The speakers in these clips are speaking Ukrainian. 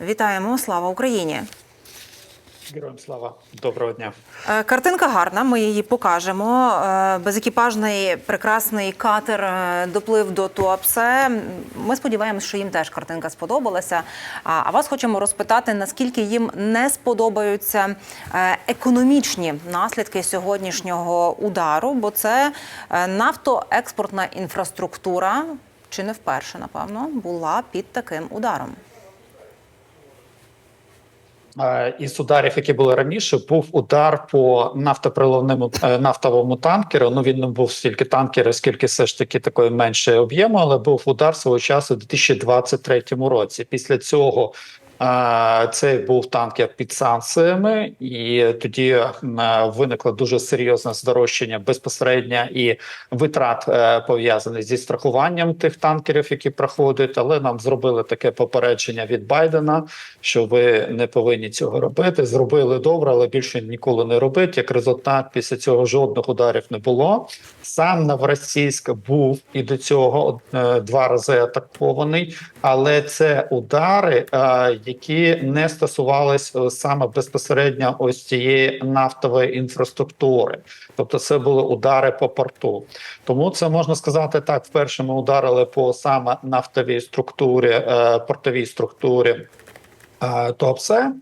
Вітаємо! Слава Україні! Героям слава, доброго дня. Е, Картинка гарна, ми її покажемо. Е, Безекіпажний прекрасний катер е, доплив до Туапсе. Ми сподіваємось, що їм теж картинка сподобалася. А вас хочемо розпитати, наскільки їм не сподобаються економічні наслідки сьогоднішнього удару, бо це нафтоекспортна інфраструктура, чи не вперше, напевно, була під таким ударом. Із ударів, які були раніше, був удар по нафтоприливному е, нафтовому танкеру. Ну він не був стільки танкерів, скільки все ж таки такої меншої об'єму, але був удар свого часу у 2023 році. Після цього е, цей був танкер під санкціями, і тоді е, виникло дуже серйозне здорожчання безпосередньо і витрат е, пов'язаних зі страхуванням тих танкерів, які проходять. Але нам зробили таке попередження від Байдена, що ви не повинні цього робити. Зробили добре, але більше ніколи не робити. Як результат, після цього жодних ударів не було. Сам Новоросійськ був і до цього е, два рази атакований, але це удари, які не стосувались е, саме безпосередньо ось цієї нафтової інфраструктури. Тобто, це були удари по порту. Тому це можна сказати так: вперше ми ударили по саме нафтовій структурі, е, портовій структурі. е, То все,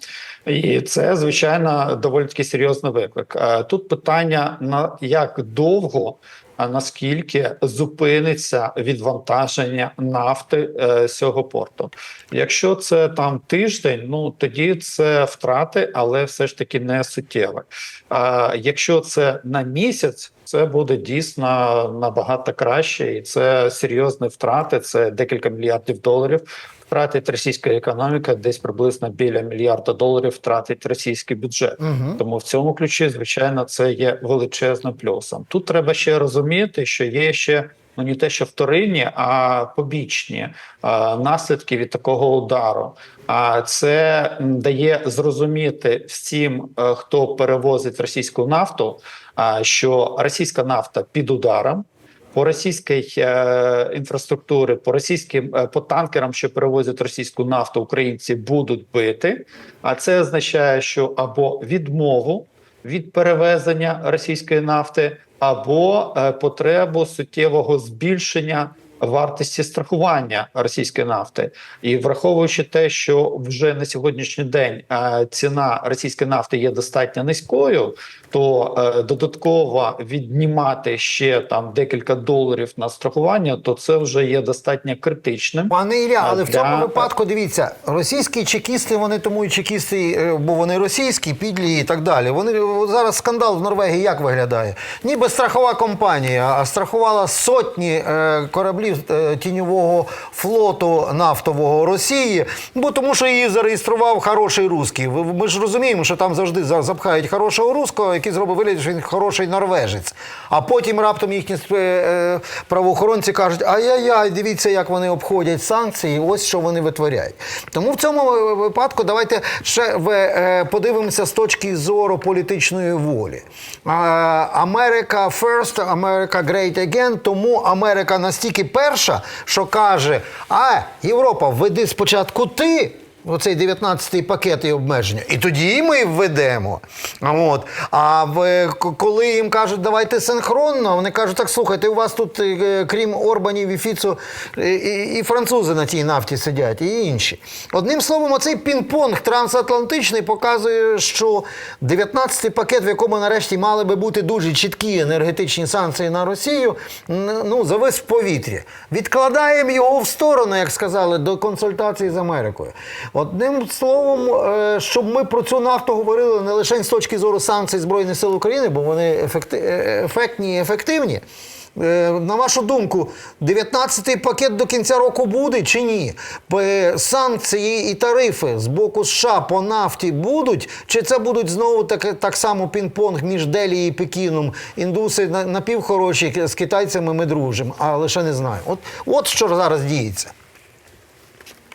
і це звичайно доволі таки серйозний виклик. Тут питання на як довго, наскільки зупиниться відвантаження нафти е, з цього порту. Якщо це там тиждень, ну тоді це втрати, але все ж таки не суттєве. А якщо це на місяць, це буде дійсно набагато краще, і це серйозні втрати. Це декілька мільярдів доларів. Втратить російська економіка, десь приблизно біля мільярда доларів втратить російський бюджет. Угу. Тому в цьому ключі, звичайно, це є величезним плюсом. Тут треба ще розуміти, що є ще ну не те, що вторинні, а побічні а, наслідки від такого удару. А це дає зрозуміти всім, е, хто перевозить російську нафту, а, що російська нафта під ударом. По російській е, інфраструктурі, по російським е, по танкерам, що перевозять російську нафту, українці будуть бити. А це означає, що або відмову від перевезення російської нафти, або е, потребу суттєвого збільшення вартості страхування російської нафти, і враховуючи те, що вже на сьогоднішній день е, ціна російської нафти є достатньо низькою, то е, додатково віднімати ще там декілька доларів на страхування, то це вже є достатньо критичним. Пане Ілля, але в цьому випадку дивіться, російські чекісти, вони тому і чекісти, е, бо вони російські, підлі і так далі. Вони зараз скандал в Норвегії як виглядає? Ніби страхова компанія, а страхувала сотні е, кораблів е, тіньового флоту нафтового Росії, бо тому що її зареєстрував хороший русський. Ми ж розуміємо, що там завжди за- запхають хорошого руського, який зробить вигляд, що він хороший норвежець. А потім раптом їхні е, е, правоохоронці кажуть: ай-яй-яй, дивіться, як вони обходять санкції, ось що вони витворяють. Тому в цьому випадку давайте ще ви, подивимося з точки зору політичної волі. Америка first, Америка great again, тому Америка настільки перша, що каже: а Європа, введи спочатку ти. Оцей 19-й пакет і обмеження. І тоді ми введемо. От. А в, коли їм кажуть, давайте синхронно, вони кажуть, так слухайте, у вас тут, е, крім Орбанів і Фіцу, і, і, і французи на тій нафті сидять, і інші. Одним словом, оцей пінг-понг трансатлантичний показує, що 19-й пакет, в якому нарешті мали би бути дуже чіткі енергетичні санкції на Росію, ну, завис в повітрі. Відкладаємо його в сторону, як сказали, до консультацій з Америкою. Одним словом, е, щоб ми про цю нафту говорили не лише з точки зору санкцій Збройних сил України, бо вони ефекти- е, ефектні і ефективні. Е, На вашу думку, 19-й пакет до кінця року буде чи ні? Санкції і тарифи з боку США по нафті будуть? Чи це будуть знову так, так само пінг-понг між Делі і Пекіном? Індуси на- напівхороші, з китайцями ми дружимо, а лише не знаю. От, от що зараз діється.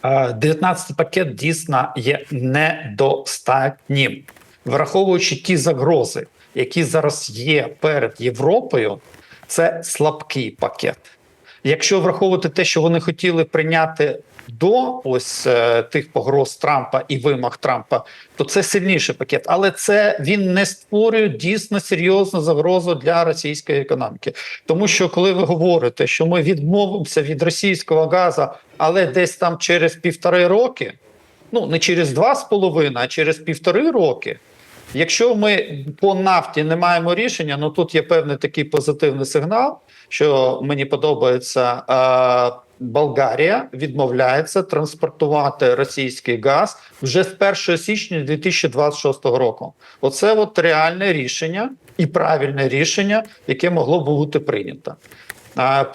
Е, 19 пакет дійсно є недостатнім, враховуючи ті загрози, які зараз є перед Європою, це слабкий пакет. Якщо враховувати те, що вони хотіли прийняти до ось е, тих погроз Трампа і вимог Трампа, то це сильніший пакет, але це він не створює дійсно серйозну загрозу для російської економіки. Тому що коли ви говорите, що ми відмовимося від російського газу, але десь там через півтори роки, ну не через два з половиною, а через півтори роки. Якщо ми по нафті не маємо рішення, ну тут є певний такий позитивний сигнал, що мені подобається. Е, Болгарія відмовляється транспортувати російський газ вже з 1 січня 2026 року. Оце от реальне рішення і правильне рішення, яке могло бути прийнято.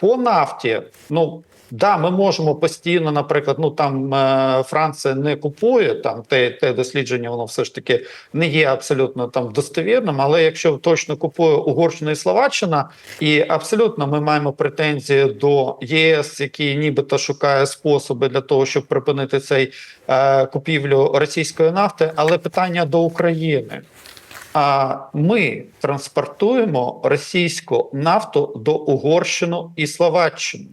По нафті, ну да, ми можемо постійно, наприклад, ну там е, Франція не купує там те, те дослідження, воно все ж таки не є абсолютно там достовірним. Але якщо точно купує Угорщина і Словаччина, і абсолютно ми маємо претензії до ЄС, який нібито шукає способи для того, щоб припинити цей е, купівлю російської нафти, але питання до України. А ми транспортуємо російську нафту до Угорщини і Словаччини.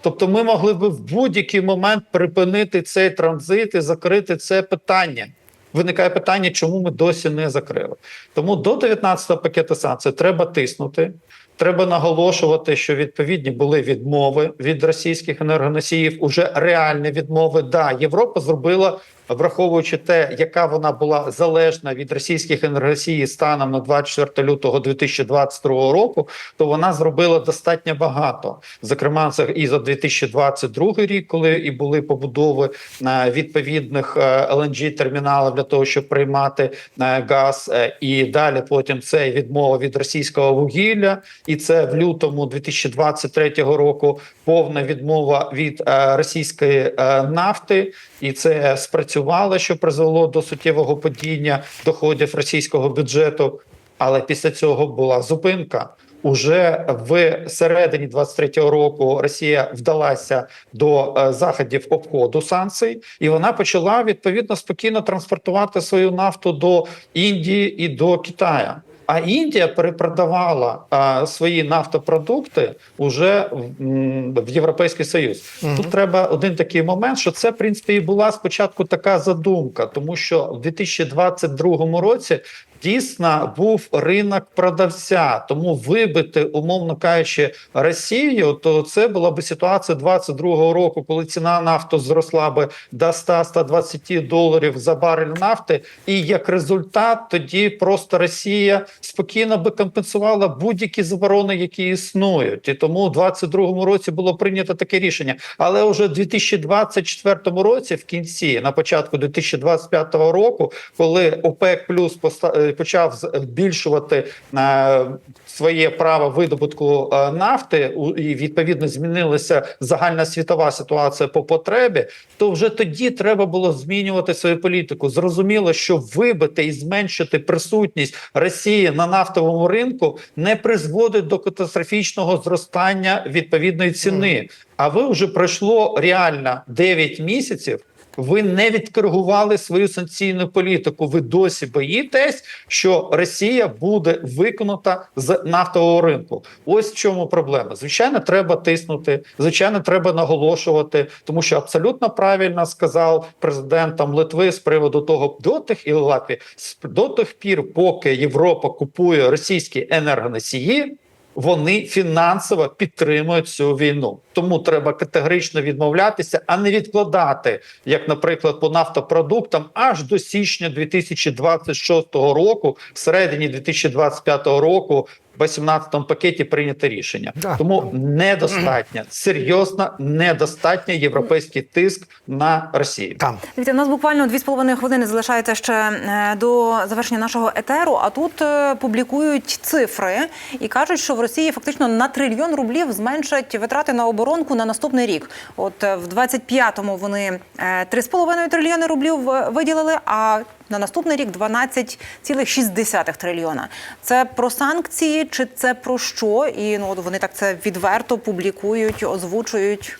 Тобто, ми могли би в будь-який момент припинити цей транзит і закрити це питання. Виникає питання, чому ми досі не закрили. Тому до 19-го пакету санкцій треба тиснути. Треба наголошувати, що відповідні були відмови від російських енергоносіїв, уже реальні відмови. Да, Європа зробила, враховуючи те, яка вона була залежна від російських енергоносіїв станом на 24 лютого 2022 року, то вона зробила достатньо багато. Зокрема, і за 2022 рік, коли і були побудови е, відповідних lng терміналів для того, щоб приймати е, газ, е, і далі потім це відмова від російського вугілля, і це в лютому 2023 року повна відмова від е, російської е, нафти, і це спрацювало, що призвело до суттєвого падіння доходів російського бюджету. Але після цього була зупинка. Уже в середині 23-го року Росія вдалася до е, заходів обходу санкцій, і вона почала відповідно спокійно транспортувати свою нафту до Індії і до Китаю. А Індія перепродавала а, свої нафтопродукти уже в, м, в Європейський Союз. Тут треба один такий момент, що це в принципі і була спочатку така задумка, тому що в 2022 році дійсно був ринок продавця. Тому вибити, умовно кажучи, Росію, то це була би ситуація 22 року, коли ціна нафти зросла би до 100-120 доларів за барель нафти, і як результат, тоді просто Росія спокійно би компенсувала будь-які заборони, які існують. І тому у 22 році було прийнято таке рішення. Але вже в 2024 році, в кінці, на початку 2025 року, коли ОПЕК плюс поста- почав збільшувати е, своє право видобутку е, нафти, і відповідно змінилася загальна світова ситуація по потребі, то вже тоді треба було змінювати свою політику. Зрозуміло, що вибити і зменшити присутність Росії на нафтовому ринку не призводить до катастрофічного зростання відповідної ціни. А ви вже пройшло реально 9 місяців. Ви не відкоригували свою санкційну політику. Ви досі боїтесь, що Росія буде виконута з нафтового ринку. Ось в чому проблема. Звичайно, треба тиснути. Звичайно, треба наголошувати, тому що абсолютно правильно сказав президент там Литви з приводу того до тих і Латвії до тих пір, поки Європа купує російські енергоносії. Вони фінансово підтримують цю війну, тому треба категорично відмовлятися, а не відкладати, як, наприклад, по нафтопродуктам аж до січня 2026 року, в середині 2025 року. В 18-му пакеті прийнято рішення, Да. тому недостатньо серйозно недостатньо європейський тиск на Росію. Там. Дивіться, у нас буквально дві з половиною хвилини залишається ще е, до завершення нашого етеру. А тут е, публікують цифри і кажуть, що в Росії фактично на трильйон рублів зменшать витрати на оборонку на наступний рік. От е, в 25-му вони е, 3,5 трильйони рублів е, виділили. А на наступний рік 12,6 трильйона. Це про санкції чи це про що? І ну от вони так це відверто публікують, озвучують.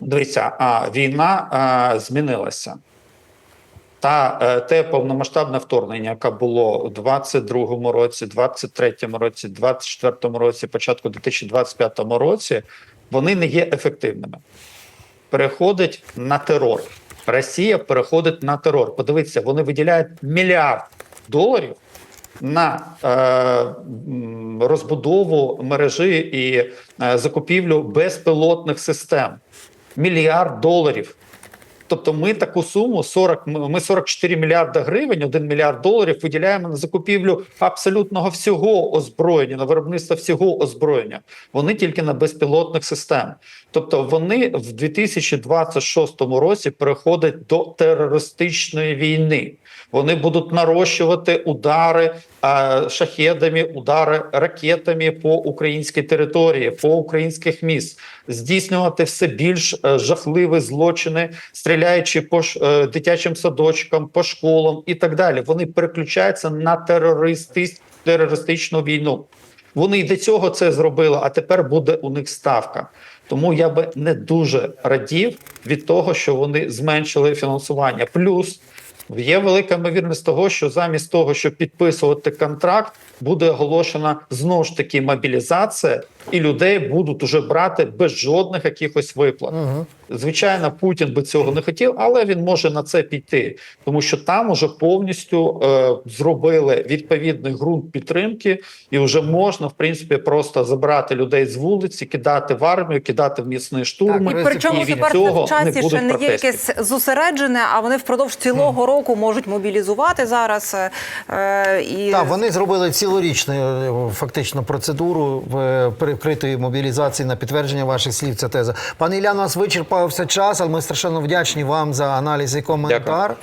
Дивіться, а війна а, змінилася. Та е, те повномасштабне вторгнення, яке було у 22-му році, 23-му році, 24-му році, початку 2025 році, вони не є ефективними. переходить на терор. Росія переходить на терор. Подивіться, вони виділяють мільярд доларів на е, розбудову мережі і е, закупівлю безпілотних систем. Мільярд доларів. Тобто ми таку суму 40, ми ми 44 мільярда гривень, 1 мільярд доларів виділяємо на закупівлю абсолютного всього озброєння, на виробництво всього озброєння. Вони тільки на безпілотних систем. Тобто вони в 2026 році переходять до терористичної війни. Вони будуть нарощувати удари е, шахедами, удари ракетами по українській території, по українських міст, здійснювати все більш е, жахливі злочини, стріляючи по е, дитячим садочкам, по школам і так далі. Вони переключаються на терористи, терористичну війну. Вони і до цього це зробили, а тепер буде у них ставка. Тому я би не дуже радів від того, що вони зменшили фінансування. Плюс є велика ймовірність того, що замість того, щоб підписувати контракт, буде оголошена знову ж таки мобілізація, і людей будуть уже брати без жодних якихось виплат. Звичайно, Путін би цього не хотів, але він може на це піти, тому що там уже повністю е, зробили відповідний ґрунт підтримки, і вже можна в принципі просто забрати людей з вулиці, кидати в армію, кидати в міцні штурми. І Ми причому і від тепер цього в часі буде ще не є якесь зосереджене, а вони впродовж цілого року можуть мобілізувати зараз. Е, і Так, вони зробили цілорічну е, фактично процедуру е, перекритої мобілізації на підтвердження ваших слів. Ця теза. Пане Ілля, у нас вичерпався час, але ми страшенно вдячні вам за аналіз і коментар.